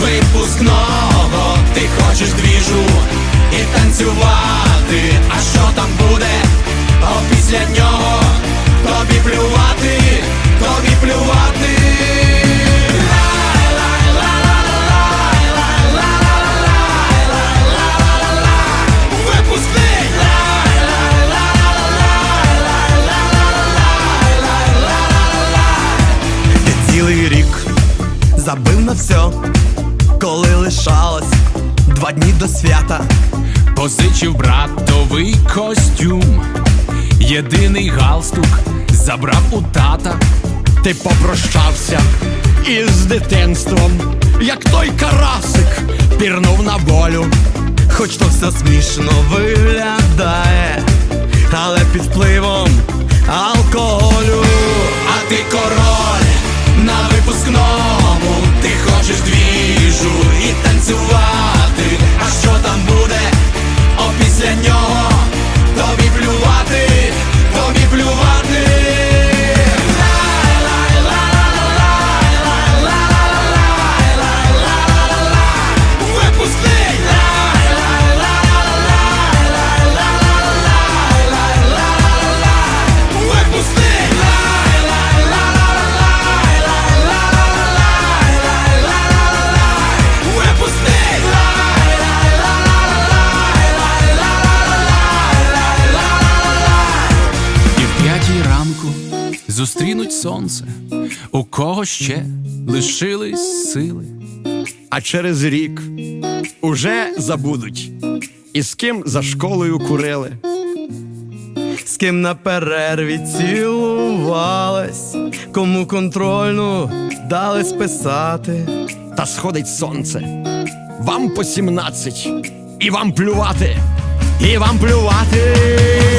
випускного, ти хочеш двіжу і танцювати. А що там буде? А після нього тобі плювати, тобі плювати. Забив на все, коли лишалось два дні до свята. Позичив братовий костюм, єдиний галстук забрав у тата. Ти попрощався із дитинством, як той карасик пірнув на волю. Хоч то все смішно виглядає, але під впливом алкоголю. Зустрінуть сонце, у кого ще лишились сили. А через рік уже забудуть, і з ким за школою курили. З ким на перерві цілувались, кому контрольну дали списати. Та сходить сонце, вам по сімнадцять, і вам плювати, і вам плювати.